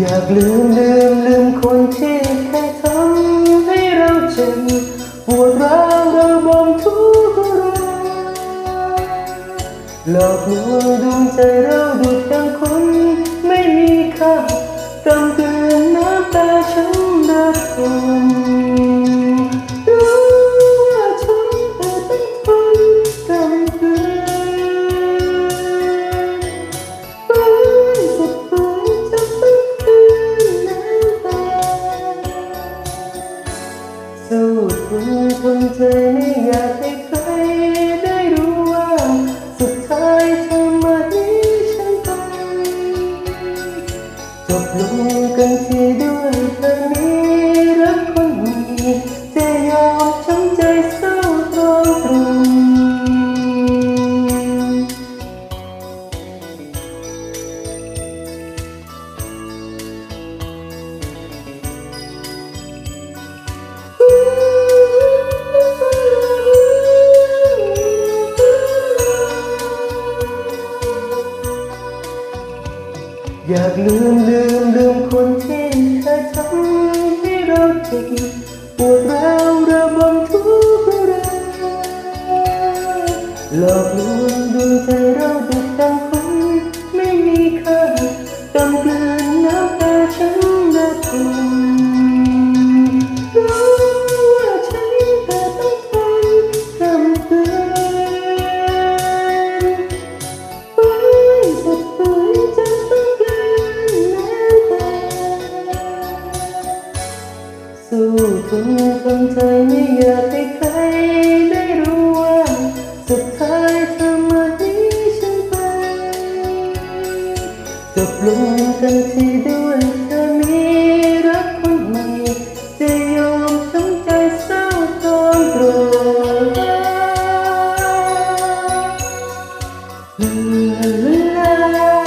อยากลืมลืมลืมคนที่เคยทำให้เราเจ็บปวดร้าวระบมทุกข์ร้ายหลอกลวงดวงใจเราดู สู้ทนทนใจไม่อยากให้ใครได้รู้ว่า สุดท้ายเธอมาทิ้งฉันไปจบลงกันที่ด้วยเธอนี้ อยากลืมลืมลืมคนที่เธอทำให้เราเจ็บปวดร้าว สู้คนคนไทยไม่อยากให้ใครได้รู้ว่าสุดท้ายทำมาที่ฉันไปจบลงกันที่ด้วยเธอมีรักคนใหม่จะยอมทั้งใจเศร้าตอนโกรธลืมลืม